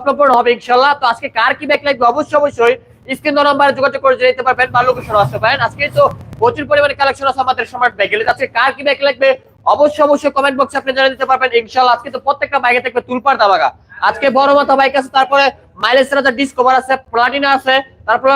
স্বপ্নপূরণ হবে ইনশাল্লাহ তো আজকে কার কি ব্যাগ লাগবে? অবশ্যই অবশ্যই স্ক্রিন নাম্বারে যোগাযোগ করে নিতে পারবেন। বা লোকেশন আসতে পারেন। আজকে তো প্রচুর পরিমাণে কালেকশন আছে আমাদের স্মার্ট ব্যাগের আজকে কার কি ব্যাগ লাগবে? অবশ্যই অবশ্যই কমেন্ট বক্সে আপনি জানিয়ে দিতে পারবেন। ইনশাল্লাহ আজকে তো প্রত্যেকটা বাইকে থাকবে তুলপার দাবাগা। আজকে বড় মাথা বাইক আছে, তারপরে মাইলেজ রাজা ডিসকভার আছে প্লাটিনা আছে, তারপরে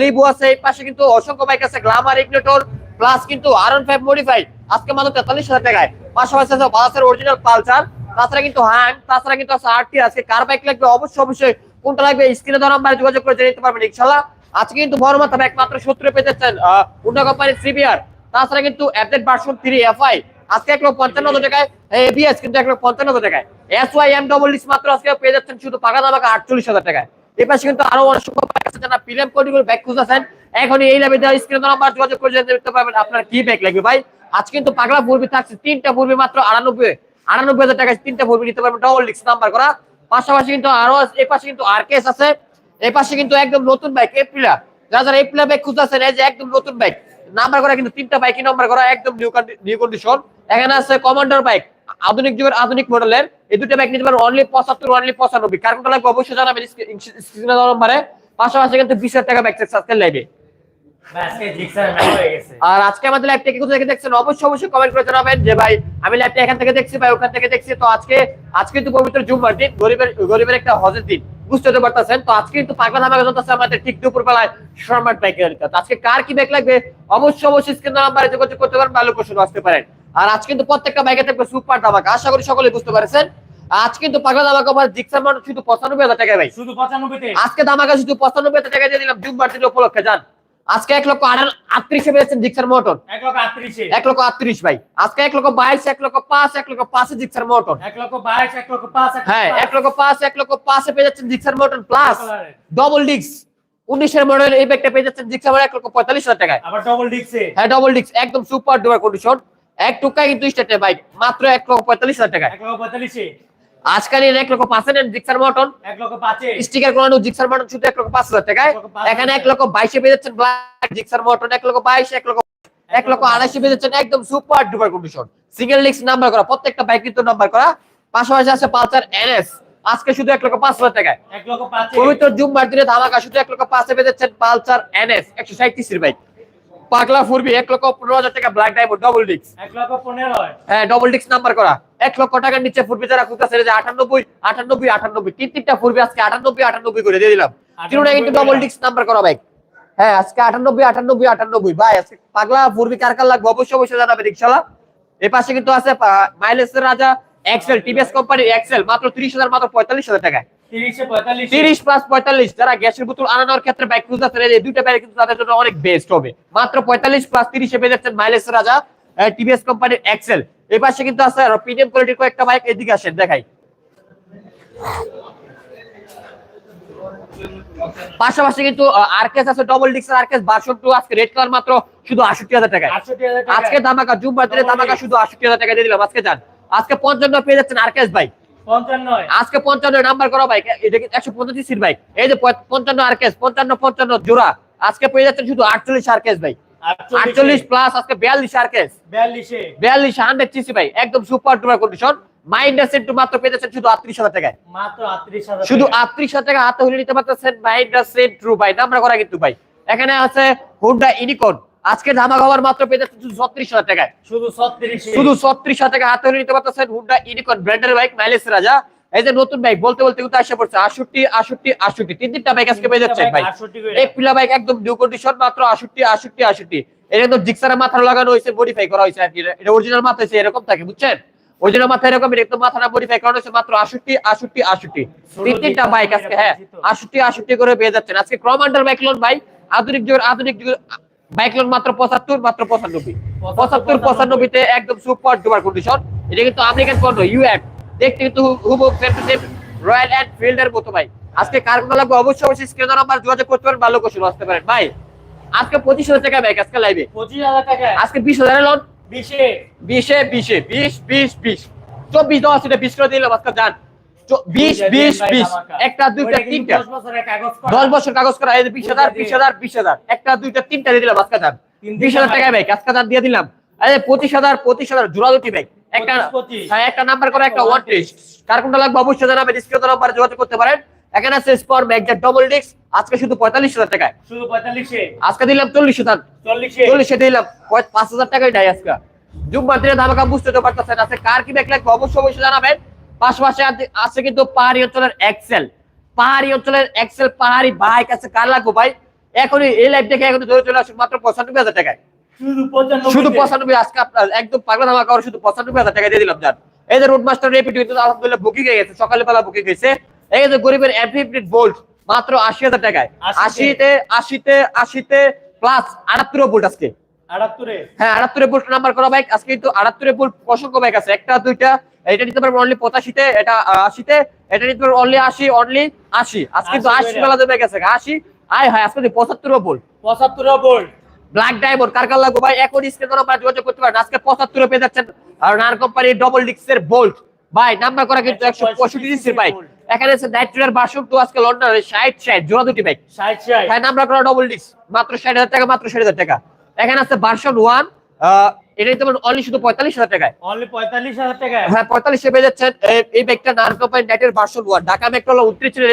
লিবু আছে, এই পাশে কিন্তু অসংখ্য বাইক আছে গ্লামার ইগনিটর প্লাস কিন্তু আর ফাইভ মডিফাইড আজকে মাত্র তেতাল্লিশ হাজার টাকায়। পাশাপাশি আছে বাসের অরিজিনাল পালসার তাছাড়া কিন্তু হ্যাং, তাছাড়া কিন্তু আছে আছে কার বাইক লাগবে, অবশ্যই অবশ্যই। কোনটা লাগবে? স্ক্রিনে নাম্বারে যোগাযোগ করে জেনে নিতে পারবেন ইনশাল্লাহ। আজকে কিন্তু বড় মাথা ব্যাগ মাত্র সত্তর পেয়ে যাচ্ছেন উন্না কোম্পানির সিবিআর তাছাড়া কিন্তু অ্যাপডেট ভার্সন থ্রি এফআই আজকে এক লক্ষ পঞ্চান্ন হাজার টাকায় এবিএস কিন্তু এক লক্ষ পঞ্চান্ন হাজার টাকায়। এস ওয়াই এম ডবল মাত্র আজকে পেয়ে যাচ্ছেন শুধু পাকা আটচল্লিশ হাজার টাকায়। এই পাশে কিন্তু আরও অনেক বাইক আছে যারা প্রিমিয়াম ব্যাগ খুঁজতেছেন। এখন এই লেভেল দেওয়া স্ক্রিনে যোগাযোগ করে নিতে পারবেন আপনার কি ব্যাগ লাগবে ভাই। আজ কিন্তু পাগলা পূর্বী থাকছে, তিনটা পূর্বী মাত্র আটানব্বই। আটানব্বই হাজার টাকায় তিনটা পূর্বী নিতে পারবেন ডবল নাম্বার করা। পাশাপাশি কিন্তু আরও এই পাশে কিন্তু আছে। এই পাশে কিন্তু একদম নতুন বাইক এপ্রিলা যারা যারা এপ্রিলা বাইক একদম নতুন বাইক নাম্বার করা কিন্তু তিনটা বাইকই নাম্বার করা একদম নিউ কন্ডিশন এখানে আছে কমান্ডার বাইক আধুনিক যুগের আধুনিক মডেলের এই দুটো বাইক নিতে পারবেন অনলি পঁচাত্তর অনলি পঁচানব্বই। কার কোনটা লাগবে অবশ্যই জানাবেন পাশাপাশি কিন্তু বিশ হাজার টাকা বাইক গেছে আর আজকে আমাদের লাইভটা কি কোথা থেকে দেখছেন? অবশ্যই অবশ্যই কমেন্ট করে জানাবেন যে ভাই আমি এখান থেকে দেখছি ভাই ওখান থেকে দেখছি। তো আজকে আজকে তো পবিত্র জুম্মার দিন গরিবের গরিবের একটা হজের দিন। বুঝতে তো পারতেছেন? তো আজকে কিন্তু পাগলা ধামাকা চলতেছে আমাদের ঠিক দুপুর বেলায় শর্মাট বাইকের আজকে কার কি ব্যাগ লাগবে? অবশ্যই অবশ্যই স্ক্রিন নাম্বারে যোগাযোগ করতে পারেন ভালো কোশ্চেন আসতে পারেন আর আজ কিন্তু প্রত্যেকটা বাইকে থাকবে সুপার ধামাকা। আশা করি সকলে বুঝতে পারছেন। আজ কিন্তু পাগলা ধামাকা আবার জিক্সার মান শুধু পঁচানব্বই হাজার টাকা ভাই। শুধু পঁচানব্বইতে? আজকে দামাকা শুধু পঁচানব্বই হাজার টাকা দিয়ে দিলাম জুম্মার দিন উপলক্ষে যান আজকে এক লক্ষ আটত্রিশে পেয়েছেন জিক্সার মোটর এক লক্ষ আটত্রিশে ভাই আজকে এক লক্ষ বাইশ এক লক্ষ পাঁচ এক লক্ষ পাঁচে জিক্সার মোটর এক লক্ষ বাইশ এক লক্ষ পাঁচ এক লক্ষ হ্যাঁ পাঁচ। এক লক্ষ পাঁচ এক লক্ষ পাঁচে পেয়ে যাচ্ছেন জিক্সার মোটর প্লাস ডবল ডিক্স উনিশের মডেল এই ব্যাগটা পেয়ে যাচ্ছেন জিক্সার মোটর এক লক্ষ পঁয়তাল্লিশ হাজার টাকায় আবার ডবল ডিক্সে হ্যাঁ ডবল ডিক্স একদম সুপার ডুপার কন্ডিশন এক টুকায় কিন্তু স্টেটে বাইক মাত্র এক লক্ষ পঁয়তাল্লিশ হাজার টাকায় এক লক্ষ পঁয়তাল্লিশে আজকাল এক লক্ষ পাঁচে নেন জিক্সার মোটর এক লক্ষ পাঁচে স্টিকার করানো জিক্সার মোটর শুধু এক লক্ষ পাঁচ হাজার টাকায় এখানে এক লক্ষ বাইশে পেয়ে যাচ্ছেন ব্ল্যাক জিক্সার মোটর এক লক্ষ বাইশ এক লক্ষ এক লক্ষ আড়াইশে পেয়ে যাচ্ছেন একদম সুপার ডুপার কন্ডিশন সিঙ্গেল লিক্স নাম্বার করা প্রত্যেকটা বাইক কিন্তু নাম্বার করা পাশাপাশি আছে পালসার এনএস আজকে শুধু এক লক্ষ পাঁচ হাজার টাকায় পবিত্র জুম্মার দিনে ধামাকা শুধু এক লক্ষ পাঁচে পেয়ে যাচ্ছেন পালসার এনএস একশো সাঁত্রিশের বাইক পাগলা ফুরবি এক লক্ষ পনেরো হাজার টাকা ব্ল্যাক ডায়মন্ড ডবল ডিক্স এক লক্ষ পনেরো হ্যাঁ ডবল ডিক্স নাম্বার করা। এক লক্ষ টাকার নিচে ফুরবি যারা খুঁজতেছে যে আটানব্বই আটানব্বই আটানব্বই তিন তিনটা ফুরবি আজকে আটানব্বই আটানব্বই করে দিয়ে দিলাম। তিনটা কিন্তু ডবল ডিক্স নাম্বার করা বাইক হ্যাঁ আজকে আটানব্বই আটানব্বই আটানব্বই। ভাই আজকে পাগলা ফুরবি কার কার লাগবে? অবশ্যই অবশ্যই জানাবেন ইনশাল্লাহ। এই পাশে কিন্তু আছে মাইলেজের রাজা এক্সেল টিভিএস কোম্পানির এক্সেল মাত্র তিরিশ হাজার মাত্র পঁয়তাল্লিশ হাজার টাকায়। তিরিশে পঁয়তাল্লিশ। তিরিশ প্লাস পঁয়তাল্লিশ। যারা গ্যাসের বোতল আনানোর ক্ষেত্রে বাইক খুঁজতেছেন এই দুইটা বাইক কিন্তু তাদের জন্য অনেক বেস্ট হবে। মাত্র পঁয়তাল্লিশ প্লাস তিরিশে পেয়ে যাচ্ছেন মাইলেজ রাজা টিভিএস কোম্পানির এক্সেল এই পাশে কিন্তু আছে প্রিমিয়াম কোয়ালিটির কয়েকটা বাইক এদিকে আসেন দেখাই। পাশাপাশি কিন্তু আরকেস আছে ডবল আরকেস আজকে রেড কালার মাত্র শুধু টাকায়। আজকে দামাকা দামাকা শুধু আটষট্টি হাজার টাকা দিয়ে দিলাম। আজকে যান। আজকে পঞ্চান্ন পেয়ে যাচ্ছেন আরকেস বাইক আজকে পঞ্চান্ন নাম্বার করা বাইক এটা একশো পঁচাশি সিট বাইক এই যে পঞ্চান্ন আরকেস পঞ্চান্ন পঞ্চান্ন জোড়া। আজকে পেয়ে যাচ্ছেন শুধু আটচল্লিশ আরকেস ভাই। আটচল্লিশ প্লাস আজকে বিয়াল্লিশ আরকেস বিয়াল্লিশে। বিয়াল্লিশ হান্ড্রেড সিসি ভাই। একদম সুপার ডুপার কন্ডিশন মাইন্ডার সেন্টু মাত্র পেয়ে যাচ্ছেন শুধু আটত্রিশ হাজার টাকায়। মাত্র আটত্রিশ হাজার শুধু। আটত্রিশ হাজার টাকা হাতে হলে নিতে পারতেছেন মাইন্ডার সেন্ট্রু ভাই। নাম্বার করা কিন্তু ভাই। এখানে আছে হুন্ডা ইউনিকর্ন আজকে ধামা খাবার মাত্র পেয়ে যাচ্ছেন শুধু ছত্রিশ হাজার টাকায়। শুধু ছত্রিশে শুধু ছত্রিশ হাজার টাকা হাতে নিতে পারতেছেন হুন্ডা ইউনিকর্ন ব্র্যান্ডের বাইক মাইলেজ রাজা। এই যে নতুন বাইক বলতে বলতে কিন্তু আসে পড়ছে আষট্টি আষট্টি আষট্টি। তিন তিনটা বাইক আজকে পেয়ে যাচ্ছেন ভাই। এই পিলা বাইক একদম নিউ কন্ডিশন মাত্র আষট্টি আষট্টি আষট্টি। এটা কিন্তু জিক্সারের মাথা লাগানো হয়েছে মডিফাই করা হয়েছে আর কি। এটা অরিজিনাল মাথা হয়েছে এরকম থাকে বুঝছেন? অরিজিনাল মাথা এরকম একদম মাথাটা মডিফাই করা হয়েছে মাত্র আষট্টি আষট্টি আষট্টি। তিন তিনটা বাইক আজকে হ্যাঁ আষট্টি আষট্টি করে পেয়ে যাচ্ছেন। আজকে ক্রমান্ডার বাইক লোন ভাই আধুনিক যুগের আধুনিক যুগের বাইক লোন মাত্র পঁচাত্তর মাত্র পঁচানব্বই। পঁচাত্তর পঁচানব্বইতে একদম সুপার ডুপার কন্ডিশন এটা কিন্তু আমেরিকান পণ্য ইউএফ দেখতে কিন্তু হুবহু রয়্যাল এনফিল্ডের মতো ভাই। আজকে কার কোন লাগবে? অবশ্যই অবশ্যই স্ক্রিন নাম্বার যোগাযোগ করতে পারেন ভালো কোশ্চেন আসতে পারেন ভাই আজকে পঁচিশ হাজার টাকা ব্যাগ আজকে লাইভে পঁচিশ হাজার টাকা। আজকে বিশ হাজার লোন বিশে। বিশে বিশে বিশ বিশ বিশ। চব্বিশ দশ এটা বিশ করে দিলাম আজকে যান। বিশ বিশ বিশ। একটা দুইটা তিনটা। দশ বছরের কাগজ করা। দশ বছর কাগজ করা। বিশ হাজার বিশ হাজার বিশ হাজার। একটা দুইটা তিনটা দিয়ে দিলাম আজকে যান বিশ হাজার টাকা ব্যাগ আজকে যান দিয়ে দিলাম। এই পঁচিশ হাজার পঁচিশ হাজার জোড়া দুটি ব্যাগ একটা পঁচিশ, পঁচিশ। একটা নাম্বার করে একটা ওয়ান টেস্ট কার কোনটা লাগবে অবশ্যই জানাবেন স্ক্রিন নাম্বারে যোগাযোগ করতে পারেন। এখানে আছে স্পর ডবল ডিস্ক আজকে শুধু পঁয়তাল্লিশ হাজার টাকায়। শুধু পঁয়তাল্লিশে। আজকে দিলাম চল্লিশ হাজার। চল্লিশে। দিলাম। পাঁচ হাজার টাকাই নাই আজকে। জুম্মার দিনে ধামাকা বুঝতে তো পারতেছেন। আছে কার কি ব্যাগ লাগবে? অবশ্যই অবশ্যই জানাবেন। পাশাপাশি আছে- কিন্তু পাহাড়ি অঞ্চলের এক্সেল পাহাড়ি অঞ্চলের এক্সেল পাহাড়ি বাইক আছে কার লাগবে ভাই। এখনই এই লাইফ দেখে এখন ধরে চলে আসুন মাত্র পঁচানব্বই হাজার টাকায়। শুধু পঁচানব্বই আজকে আপনার একদম পাগলা ধামাকা করে শুধু পঁচানব্বই হাজার টাকা দিয়ে দিলাম যান এই যে রোড মাস্টার রেপিড কিন্তু আলহামদুলিল্লাহ বুকিং হয়ে গেছে সকালে বেলা বুকিং হয়েছে। এই যে গরিবের এমপি বোল্ট মাত্র আশি হাজার টাকায়। আশিতে? আশিতে আশিতে প্লাস আটাত্তর ভোল্ট আজকে। হ্যাঁ আটাত্তরে নাম্বার করা বাইক আজকে কিন্তু আটাত্তরে অসংখ্য বাইক আছে একটা দুইটা এটা নিতে পারবেন অনলি পঁচাশিতে এটা আশিতে এটা নিতে পারবেন অনলি আশি অনলি আশি। আজকে কিন্তু আশি আশি বেলা বাইক আছে আশি আয় হয় আজকে পঁচাত্তর পঁচাত্তর বোল্ট ব্ল্যাক ডায়মন্ড কার কার লাগবে ভাই? এখন স্ক্রিন করা আপনারা যোগাযোগ করতে পারেন। আজকে পঁচাত্তর পেয়ে যাচ্ছেন আর নার কোম্পানির ডবল ডিক্সের বোল্ট ভাই নাম্বার করা কিন্তু একশো পঁয়ষট্টি ডিসির বাইক এখানে আছে বাসন তো আজকে লন্ডনের ষাট ষাট জোড়া দুটি বাইক ষাট ষাট। হ্যাঁ নাম্বার করা ডবল ডিক্স মাত্র ষাট হাজার টাকা মাত্র ষাট হাজার টাকা। এখানে আছে ভার্সন ওয়ান এটা নিতে পারেন অনলি শুধু পঁয়তাল্লিশ হাজার টাকায়। অনলি পঁয়তাল্লিশ হাজার হ্যাঁ পঁয়তাল্লিশে পেয়ে যাচ্ছেন এই ব্যাগটা ভার্সন ওয়ান ঢাকা মেট্রো হলো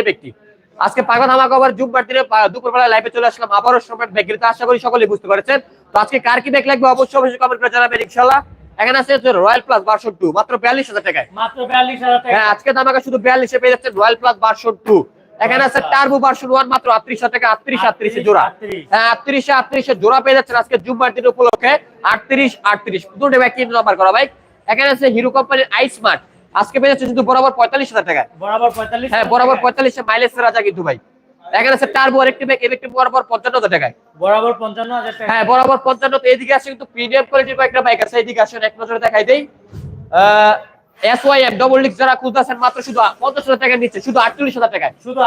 এই ব্যক্তি আজকে পাগল ধামাকা আবার জুমবার দিনে দুপুরবেলা লাইভে চলে আসলাম। আবারও সময় ব্যাগ আশা করি সকলেই বুঝতে পারছেন। তো আজকে কার কি ব্যাগ লাগবে অবশ্যই অবশ্যই কমেন্ট করে জানাবেন ইনশাল্লাহ এখানে আছে রয়্যাল প্লাস ভার্সন টু মাত্র বিয়াল্লিশ হাজার টাকায়। মাত্র বিয়াল্লিশ হাজার টাকা হ্যাঁ আজকে ধামাকা শুধু বিয়াল্লিশে পেয়ে যাচ্ছেন রয়্যাল প্লাস ভার্সন টু এখানে আছে টার্বো ভার্সন ওয়ান মাত্র আটত্রিশ হাজার টাকা আটত্রিশ আটত্রিশে জোড়া। হ্যাঁ আটত্রিশে আটত্রিশে জোড়া পেয়ে যাচ্ছেন আজকে জুম্বার দিন উপলক্ষে। আটত্রিশ আটত্রিশ। দুটো ব্যাগ তিন নাম্বার করা ভাই। এখানে আছে হিরো কোম্পানির আই স্মার্ট আজকে পেয়ে যাচ্ছে শুধু বরাবর পঁয়তাল্লিশ হাজার টাকা বরাবর পঁয়তাল্লিশ হ্যাঁ বরাবর পঁয়তাল্লিশে মাইলেজ রাজা কিন্তু ভাই। এখানে আছে টার্বো আরেকটি ব্যাগ এদিকটি বরাবর পঞ্চান্ন হাজার টাকায়। বরাবর পঞ্চান্ন হাজার টাকা হ্যাঁ বরাবর পঞ্চান্ন তো এদিকে আসে কিন্তু প্রিমিয়াম কোয়ালিটির কয়েকটা বাইক আছে এদিকে আসেন এক নজরে দেখাই দেই। এস ওয়াই এম ডবল যারা খুঁজতেছেন মাত্র শুধু পঞ্চাশ হাজার টাকা নিচ্ছে শুধু আটচল্লিশ হাজার টাকায়। শুধু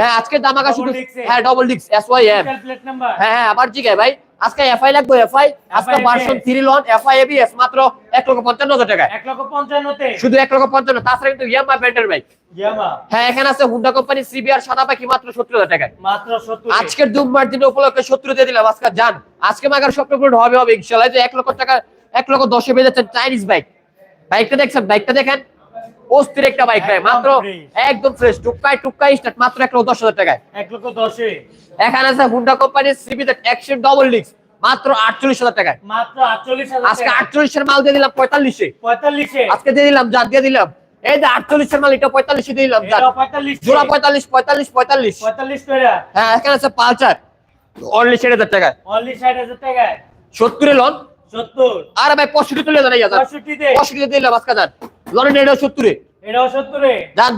হ্যাঁ আজকে দামাকা শুধু এ। হ্যাঁ ডবল ডিক্স S Y M plate number হ্যাঁ হ্যাঁ আবার জিগায় ভাই। আজকে এফআই লাগবে এফআই আজকে ভার্সন লন এফআই এবিএস মাত্র এক লক্ষ পঞ্চান্ন হাজার টাকায়। এক লক্ষ শুধু লক্ষ পঞ্চান্ন তাছাড়া কিন্তু ইয়ামা ব্র্যান্ডের বাইক ইয়ামা হ্যাঁ এখানে আছে হুন্ডা কোম্পানি সিবিআর সাদা পাখি মাত্র সত্তর হাজার টাকায়। মাত্র সত্তর। আজকের দুবার দিন উপলক্ষে সত্তর দিয়ে দিলাম আজকে যান। আজকে মাগার স্বপ্ন পূরণ হবে হবে ইনশাল্লাহ যে এক লক্ষ টাকা এক লক্ষ দশে বেজে যাচ্ছেন চাইনিজ বাইক বাইকটা দেখছেন? বাইকটা দেখেন? অস্থির একটা বাইক ভাই মাত্র একদম ফ্রেশ টুকাই টুকাই স্টার্ট মাত্র এক লক্ষ দশ হাজার টাকায়। এক লক্ষ দশে। এখানে আছে হুন্ডা কোম্পানির সিবি একশন ডবল ডিক্স মাত্র আটচল্লিশ হাজার টাকায়। মাত্র আটচল্লিশ আজকে আটচল্লিশের মাল দিয়ে দিলাম পঁয়তাল্লিশে। পঁয়তাল্লিশে। আজকে দিয়ে দিলাম যা দিয়ে দিলাম। এই যে আটচল্লিশের মাল এটা পঁয়তাল্লিশে দিয়ে দিলাম যা। জোড়া পঁয়তাল্লিশ পঁয়তাল্লিশ পঁয়তাল্লিশ। পঁয়তাল্লিশ হ্যাঁ এখানে আছে পালচার অনলি ষাট হাজার টাকায়। অনলি ষাট হাজার টাকায়। সত্তরে লন আর ভাই পঁয়ষট্টি তুলে পঁয়ষট্টিতে। পঁয়ষট্টি দিলাম আজকে এটা সত্তরে। এটাও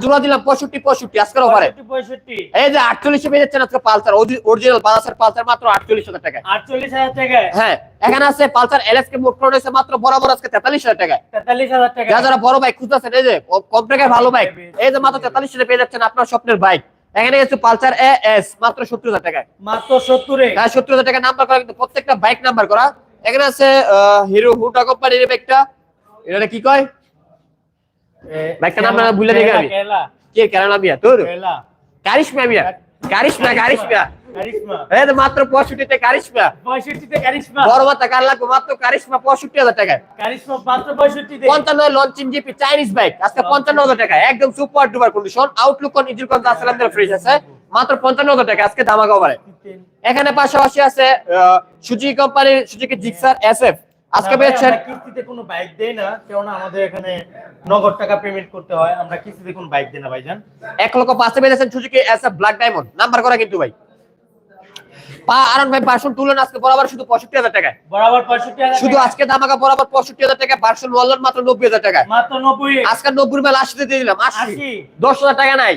জোড়া দিলাম পঁয়ষট্টি পঁয়ষট্টি আজকের ওভারে পঁয়ষট্টি পঁয়ষট্টি। এই যে আটচল্লিশে পেয়ে যাচ্ছেন আজকে পালসার অরিজিনাল পালসার পালসার মাত্র আটচল্লিশ হাজার টাকায়। আটচল্লিশ হাজার টাকায়। হ্যাঁ এখানে আছে পালসার এলএসকে মুখ রয়েছে মাত্র বরাবর আজকে তেতাল্লিশ হাজার টাকায়। তেতাল্লিশ হাজার টাকা যারা বড় বাইক খুঁজতেছেন এই যে কম টাকায় ভালো বাইক এই যে মাত্র তেতাল্লিশ টাকা পেয়ে যাচ্ছেন আপনার স্বপ্নের বাইক এখানে আছে পালসার এ এস মাত্র সত্তর হাজার টাকায়। মাত্র সত্তরে। হ্যাঁ সত্তর হাজার টাকা নাম্বার করা কিন্তু প্রত্যেকটা বাইক নাম্বার করা এখানে আছে হিরো হুটা কোম্পানির এটা কি কয়? নাম না ভুলে আমি। কে কেরালা মিয়া? তোর? কারিশমা মিয়া। কারিশমা কারিশমা মাত্র পঁয়ষট্টিতে কারিশমা। পঁয়ষট্টিতে কারিশমা। বড় মাথা কার লাগবে? মাত্র কারিশমা পঁয়ষট্টি হাজার টাকায়। কারিশমা মাত্র পঁয়ষট্টিতে। পঞ্চান্ন লঞ্চিং জিপি চাইনিজ বাইক আজকে পঞ্চান্ন হাজার টাকা একদম super duper condition outlook engine fridge আছে। মাত্র পঞ্চান্ন হাজার টাকা আজকে ধামাকা ওভারে এখানে পাশাপাশি আছে সুজুকি কোম্পানির সুজুকি জিক্সার এসএফ আজকে পেয়েছেন কিস্তিতে কোনো বাইক দেই না কেননা আমাদের এখানে নগদ টাকা পেমেন্ট করতে হয় আমরা কিস্তিতে কোনো বাইক দেই না ভাইজান। এক লক্ষ পাঁচে পেয়েছেন সুজুকি ব্ল্যাক ডায়মন্ড নাম্বার করা কিন্তু ভাই। পা আরন ভাই তুলেন আজকে বরাবর শুধু পঁয়ষট্টি হাজার টাকায়। বরাবর পঁয়ষট্টি হাজার শুধু আজকে ধামাকা বরাবর পঁয়ষট্টি হাজার টাকা ভার্সন ওয়ান মাত্র নব্বই হাজার টাকায়। মাত্র নব্বই। আজকে নব্বই মেলা আশিতে দিয়ে দিলাম আশি। দশ হাজার টাকা নাই।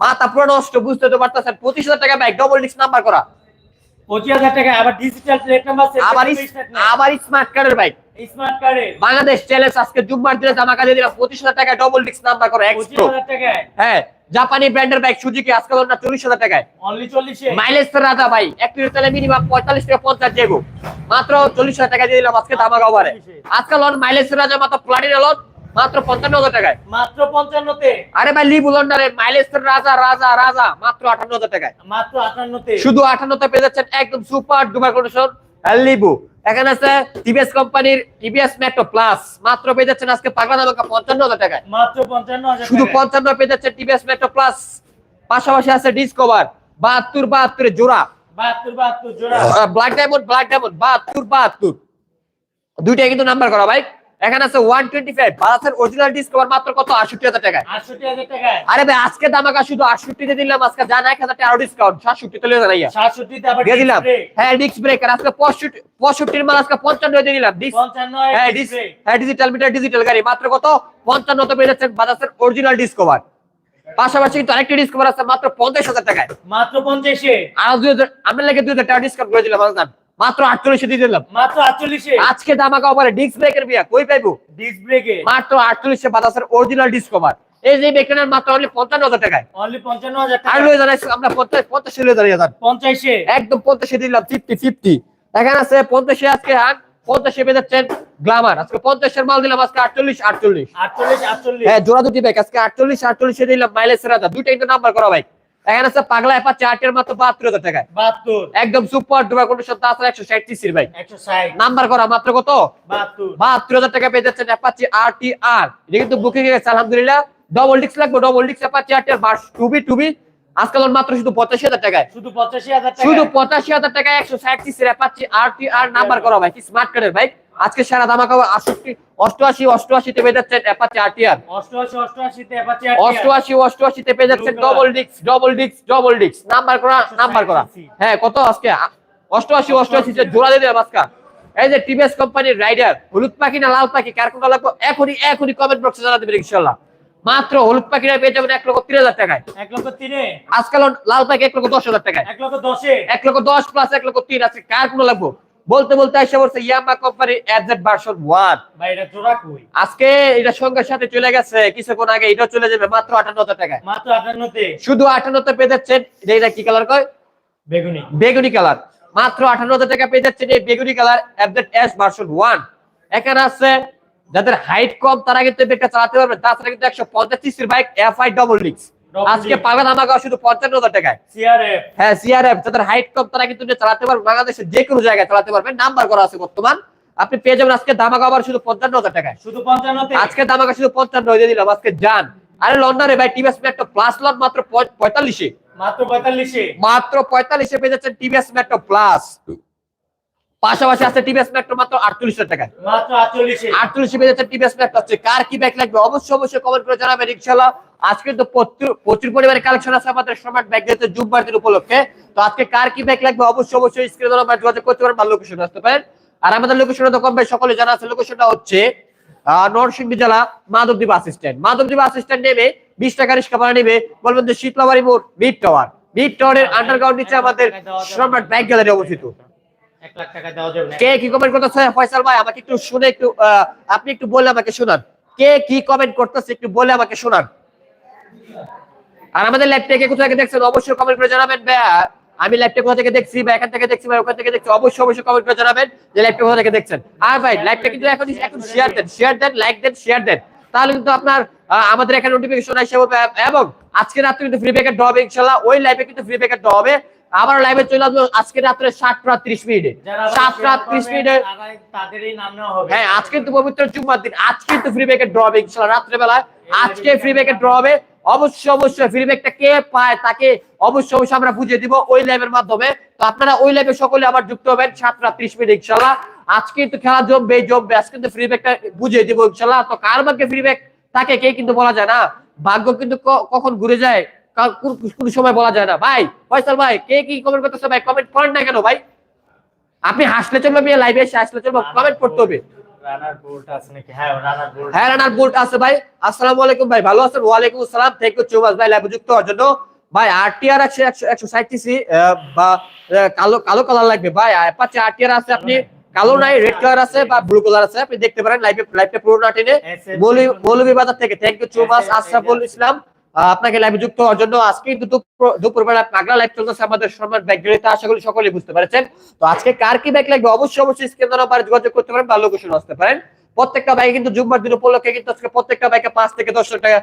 মাথা পুরো নষ্ট বুঝতে তো পারতেছেন। পঁচিশ হাজার টাকা বাইক ডবল ডিস্ক নাম্বার করা। পঁচিশ হাজার টাকা আবার ডিজিটাল প্লেট নাম্বার আবার আবার স্মার্ট কার্ডের বাইক স্মার্ট কার্ডে বাংলাদেশ চ্যালেঞ্জ আজকে জুম্মার দিনে জামা কাজে দিলাম। পঁচিশ হাজার টাকা ডবল ডিস্ক নাম্বার করা হ্যাঁ জাপানি ব্র্যান্ডের বাইক সুজুকি আজকে না চল্লিশ হাজার টাকায়। অনলি চল্লিশে মাইলেজ রাজা ভাই এক তেলে মিনিমাম পঁয়তাল্লিশ থেকে পঞ্চাশ যেগো মাত্র চল্লিশ হাজার টাকা দিয়ে দিলাম আজকে ধামাকা ওভারে আজকে লন মাইলেজ রাজা মাত্র প্লাটিনা লন মাত্র পঞ্চান্ন হাজার টাকায়। মাত্র পঞ্চান্নতে। আরে ভাই লিবু লন্ডনের মাইলেজ রাজা রাজা রাজা মাত্র আটান্ন হাজার টাকায়। মাত্র আটান্নতে। শুধু আটান্নতে পেয়ে যাচ্ছেন একদম সুপার ডুবার কন্ডিশন লিবু। এখানে আছে টিভিএস কোম্পানির টিভিএস মেট্রো প্লাস মাত্র পেয়ে যাচ্ছেন আজকে পাগলা দামকা পঞ্চান্ন হাজার টাকায়। মাত্র পঞ্চান্ন হাজার শুধু পঞ্চান্ন পেয়ে যাচ্ছেন টিভিএস মেট্রো প্লাস পাশাপাশি আছে ডিসকভার বাহাত্তর বাহাত্তরের জোড়া। বাহাত্তর বাহাত্তর জোড়া। ব্ল্যাক ডায়মন্ড ব্ল্যাক ডায়মন্ড বাহাত্তর বাহাত্তর। দুইটাই কিন্তু নাম্বার করা ভাই। এখানে আছে ওয়ান টোয়েন্টি ফাইভ বাজাজের অরিজিনাল ডিসকভার মাত্র কত? আটষট্টি হাজার টাকায়। আটষট্টি আরে ভাই আজকে দামাকা শুধু আটষট্টিতে দিলাম আজকে জানা এক হাজার টাকা ডিসকাউন্ট সাতষট্টি তো আবার দিয়ে দিলাম। হ্যাঁ ডিস্ক ব্রেকার আজকে পঁয়ষট্টি পঁয়ষট্টির মাল আজকে পঞ্চান্ন দিয়ে দিলাম হ্যাঁ হ্যাঁ ডিজিটাল মিটার ডিজিটাল গাড়ি। মাত্র কত? পঞ্চান্ন তো পেয়ে যাচ্ছেন বাজাজের অরিজিনাল ডিসকভার পাশাপাশি কিন্তু আরেকটি ডিসকভার আছে মাত্র পঞ্চাশ হাজার টাকায়। মাত্র পঞ্চাশে। আর দুই হাজার আমি লাগে দুই হাজার টাকা ডিসকাউন্ট করে দিলাম মাত্র আটচল্লিশে দিয়ে দিলাম। মাত্র আটচল্লিশে। আজকে দামাকা ওভারে ডিস্ক ব্রেকের বিয়া কই পাইবো? ডিস্ক ব্রেকে মাত্র আটচল্লিশে বাজাজের অরিজিনাল ডিসকভার এই যে বেকেনার মাত্র অনলি পঞ্চান্ন হাজার টাকায়। অনলি পঞ্চান্ন হাজার আর টাকা আমরা পঞ্চাশ পঞ্চাশে লয়ে জানাই যান পঞ্চাশে। একদম পঞ্চাশে দিলাম ফিফটি ফিফটি এখানে আছে পঞ্চাশে আজকে হান পঞ্চাশে বেঁধেছেন গ্লামার আজকে পঞ্চাশের মাল দিলাম আজকে আটচল্লিশ আটচল্লিশ। আটচল্লিশ আটচল্লিশ। হ্যাঁ জোড়া দুটি আজকে আটচল্লিশ আটচল্লিশে দিলাম মাইলেজ রাজা দুইটা কিন্তু নাম্বার করা বাইক এখানে আছে পাগলা এপা চারটের মাত্র বাহাত্তর হাজার টাকায়। বাহাত্তর। একদম সুপার ডুবার কন্ডিশন তাছাড়া একশো ষাট সিসির বাইক নাম্বার করা মাত্র কত? বাহাত্তর। বাহাত্তর হাজার টাকা পেয়ে যাচ্ছেন অ্যাপাচি আর টি আর এটা কিন্তু বুকিং হয়ে গেছে আলহামদুলিল্লাহ। ডবল ডিক্স লাগবে ডবল ডিক্স অ্যাপাচি আর টি আর মাস টুবি টুবি আজকাল মাত্র শুধু পঁচাশি হাজার টাকায়। শুধু পঁচাশি হাজার শুধু পঁচাশি হাজার টাকায় একশো ষাট সিসির অ্যাপাচি আর টি আর নাম্বার করা ভাই স্মার্ট কার্ডের বাইক আজকে সারা দামা খাওয়া আটষট্টি অষ্টআশি অষ্টআশিতে পেয়ে যাচ্ছেন অ্যাপাচি আর অষ্টআশি অষ্টআশিতে পেয়ে color. ডবল ডিক্স ডবল ডিক্স ডবল ডিক্স নাম্বার করা। নাম্বার করা হ্যাঁ কত আজকে? অষ্টআশি অষ্টআশি জোড়া দিয়ে দেবে আজকে। এই যে টিভিএস কোম্পানির রাইডার হলুদ পাখি না লাল পাখি? কার কোনটা লাগবে? এখনই এখনই কমেন্ট বক্সে জানা দেবেন ইনশাল্লাহ মাত্র হলুদ পাখিরা পেয়ে যাবেন এক লক্ষ তিন হাজার টাকায়। এক লক্ষ তিনে আজকাল লাল পাখি এক লক্ষ দশ হাজার টাকায়। এক লক্ষ দশে। এক লক্ষ দশ প্লাস এক লক্ষ তিন আজকে কার কোন লাগবো? বলতে বলতে এসে বলছে ইয়ামা কোম্পানির এজেড ভার্সন ওয়ান। ভাই এটা জোড়া কই আজকে এটা সঙ্গে সাথে চলে গেছে কিছুক্ষণ আগে এটা চলে যাবে মাত্র আটান্ন হাজার টাকায়। মাত্র আটান্নতে? শুধু আটান্নতে পেয়ে যাচ্ছেন এটা কি কালার কয়? বেগুনি। বেগুনি কালার। মাত্র আঠান্ন হাজার টাকা পেয়ে যাচ্ছেন এই বেগুনি কালার এস ভার্সন ওয়ান। এখানে আছে যাদের হাইট কম তারা কিন্তু বেগটা চালাতে পারবে। তাছাড়া কিন্তু একশো পঞ্চাশ সিসির bike F I double Double আজকে। পাবেন আমাকে শুধু পঞ্চান্ন হাজার টাকায় সিআরএফ হ্যাঁ সিআরএফ যাদের হাইট কম তারা কিন্তু চালাতে পারবে। বাংলাদেশের যে কোনো জায়গায় চালাতে পারবেন নাম্বার করা আছে বর্তমান। আপনি পেয়ে যাবেন আজকে দামাকা আবার শুধু পঞ্চান্ন হাজার টাকায়। শুধু পঞ্চান্নতে? আজকে দামাকা শুধু পঞ্চান্ন দিয়ে দিলাম আজকে যান আরে লন্ডনে ভাই টিভিএস একটা প্লাস লন মাত্র পঁয়তাল্লিশে। মাত্র পঁয়তাল্লিশে। মাত্র পঁয়তাল্লিশে পেয়ে যাচ্ছেন টিভিএস মেট্রো প্লাস পাশাপাশি আছে টিভিএস মেট্রো মাত্র পেয়ে যাচ্ছেন টিভিএস মেট্রো হচ্ছে কার কি ব্যাগ লাগবে? অবশ্যই অবশ্যই কমেন্ট করে জানাবেন ইনশাল্লাহ আজকে তো প্রচুর পরিমাণে কালেকশন আছে আমাদের স্মার্ট ব্যাগ দিন উপলক্ষে। তো আজকে কার কি ব্যাগ লাগবে? অবশ্যই অবশ্যই স্ক্রিনে যোগাযোগ করতে পারেন বা লোকেশন আসতে পারেন। আর আমাদের লোকেশনটা তো কম সকলে জানা আছে। লোকেশনটা হচ্ছে নরসিংদী জেলা Madhabdi bus stand Madhabdi bus stand নেমে বিশ টাকা রিক্সা ভাড়া নেবে। বলবেন যে শীতলাবাড়ি মোড় মিড টাওয়ার মিড টাওয়ারের আন্ডারগ্রাউন্ড নিচে আমাদের সম্রাট ব্যাগ গ্যালারি অবস্থিত। কে কি কমেন্ট করতেছে? ফয়সাল ভাই, আমাকে একটু শুনে একটু আপনি একটু বলে আমাকে শোনান। কে কি কমেন্ট করতেছে একটু বলে আমাকে শোনান। আর আমাদের কোথা থেকে দেখছেন, অবশ্যই কমেন্ট করে জানাবেন আমি ল্যাবটা কোথা থেকে দেখছি বা এখান থেকে দেখছি বা ওখান থেকে দেখছি, অবশ্যই অবশ্যই কমেন্ট করে জানাবেন যে ল্যাবটা কোথা থেকে দেখছেন। আর ভাই লাইভটা কিন্তু এখন এখন শেয়ার দেন শেয়ার দেন লাইক দেন শেয়ার দেন। তাহলে কিন্তু আপনার আমাদের এখানে নোটিফিকেশন এবং আজকে রাত্রে কিন্তু ফ্রি প্যাকেট হবে ইনশাল্লাহ ওই লাইভে কিন্তু ফ্রি প্যাকেট হবে আবার লাইভে চলে আসব। আজকে রাত্রে সাতটা ত্রিশ মিনিটে। সাতটা ত্রিশ মিনিটে তাদেরই নাম নেওয়া হবে। হ্যাঁ আজকে কিন্তু পবিত্র জুম্মার দিন। আজকে কিন্তু ফ্রি ব্যাকেট ড্র হবে রাত্রে বেলা আজকে ফ্রি ব্যাকেট ড্র হবে। অবশ্যই অবশ্যই ফ্রি ব্যাগটা কে পায় তাকে অবশ্যই অবশ্যই আমরা বুঝিয়ে দিব ওই লাইভের মাধ্যমে। তো আপনারা ওই লাইভে সকলে আবার যুক্ত হবেন সাতটা ত্রিশ মিনিট ইনশাল্লাহ আজকে কিন্তু খেলা জমবে জমবে। আজকে কিন্তু ফ্রি ব্যাগটা বুঝিয়ে দিব ইনশাল্লাহ তো কার ভাগ্যে ফ্রি ব্যাগ তাকে কে কিন্তু বলা যায় না। ভাগ্য কিন্তু কখন ঘুরে যায় কোন সময় বলা যায় না। ভাই ফয়সাল ভাই কে কি কমেন্ট করতেছে ভাই? কমেন্ট করেন না কেন ভাই? আপনি হাসলে চলবে লাইভে এসে হাসলে চলবে কমেন্ট করতে হবে। হ্যাঁ রানার বোল্ট হ্যাঁ রানার বোল্ট আছে ভাই। আসসালামু আলাইকুম ভাই ভালো আছেন? ওয়ালাইকুম আসসালাম। থ্যাংক ইউ চৌবাস ভাই লাইভে যুক্ত হওয়ার জন্য। ভাই আরটিআর আছে একশো একশো ষাট সিসি বা কালো কালো কালার লাগবে ভাই। আরটিআর আছে আপনি। কালো নাই রেড কালার আছে বা ব্লু কালার আছে। আপনি দেখতে পারেন লাইভে লাইভে পুরো না টেনে মৌলভী বাজার থেকে। থ্যাংক ইউ চৌবাস আশরাফুল ইসলাম। আপনাকে লাইভে যুক্ত হওয়ার জন্য আজকে দুপুরবেলা পাগলা লাইভ চলতেছে আমাদের সম্মান ব্যাগগুলিতে আশা করি সকলেই বুঝতে পারছেন। তো আজকে কার কি ব্যাগ লাগবে? অবশ্যই অবশ্যই স্ক্রিন নাম্বার যোগাযোগ করতে পারেন বা লোকেশন আসতে পারেন। প্রত্যেকটা বাইকে কিন্তু জুম্মার দিন উপলক্ষে কিন্তু আজকে প্রত্যেকটা বাইকে পাঁচ থেকে দশ টাকা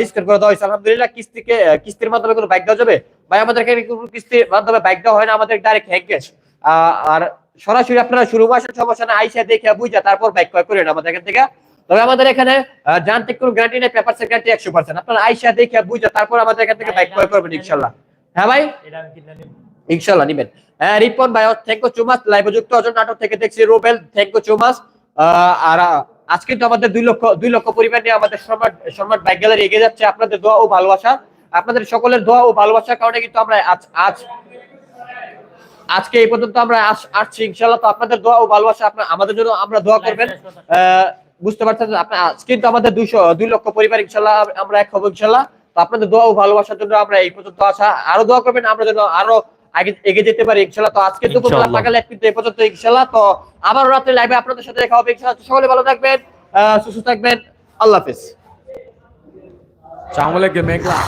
ডিসকাউন্ট করে দেওয়া হয়েছে। আলহামদুলিল্লাহ, কিস্তিকে কিস্তির মাধ্যমে কোনো বাইক দেওয়া যাবে? ভাই, আমাদের এখানে কিস্তির মাধ্যমে বাইক দেওয়া হয় না। আমাদের ডাইরেক্ট হ্যাক গ্যাস আর সরাসরি আপনারা শুরু মাসের সমস্যা না আইসা দেখে বুঝা তারপর বাইক ক্রয় করেন আমাদের এখান থেকে। তবে আমাদের এখানে যান্ত্রিক কোনো গ্যারান্টি নেই পেপার গ্যারান্টি একশো পার্সেন্ট আপনারা আইসা দেখে বুঝে তারপর আমাদের এখান থেকে বাইক ক্রয় করবেন ইনশাল্লাহ। হ্যাঁ ভাই? ইনশাল্লাহ নিবেন। হ্যাঁ রিপন ভাই থ্যাংক ইউ চুমাস লাইভে যুক্ত অজন নাটক থেকে দেখছি রুবেল থ্যাংক ইউ চুমাস আর আজকে তো আমাদের দুই লক্ষ দুই লক্ষ পরিবার নিয়ে আমাদের সম্রাট সম্রাট বাইক গ্যালারি এগিয়ে যাচ্ছে। আপনাদের দোয়া ও ভালোবাসা। আপনাদের সকলের দোয়া ও ভালোবাসার কারণে কিন্তু আমরা আজ আজ আজকে এই পর্যন্ত আমরা আস- আসছি ইনশাল্লাহ। তো আপনাদের দোয়া ও ভালোবাসা আপনার আমাদের জন্য আমরা দোয়া করবেন। আহ, বুঝতে পারছেন? আপনার আজ কিন্তু আমাদের দুইশো দুই লক্ষ পরিবার ইনশাল্লাহ আমরা এক হব ইনশাল্লাহ। তো আপনাদের দোয়া ও ভালোবাসার জন্য আমরা এই পর্যন্ত আসা আরও দোয়া করবেন আমরা যেন আরও আগে এগিয়ে যেতে পারি ইনশাল্লাহ। তো আজকে। ফাঁকা লাইভ কিন্তু এই পর্যন্ত ইনশাল্লাহ। তো আবার রাতে লাইভে আপনাদের সাথে দেখা হবে ইনশাল্লাহ। তো সকলে ভালো থাকবেন আহ, সুস্থ থাকবেন। আল্লাহ হাফিজ। চামলে মেঘলা।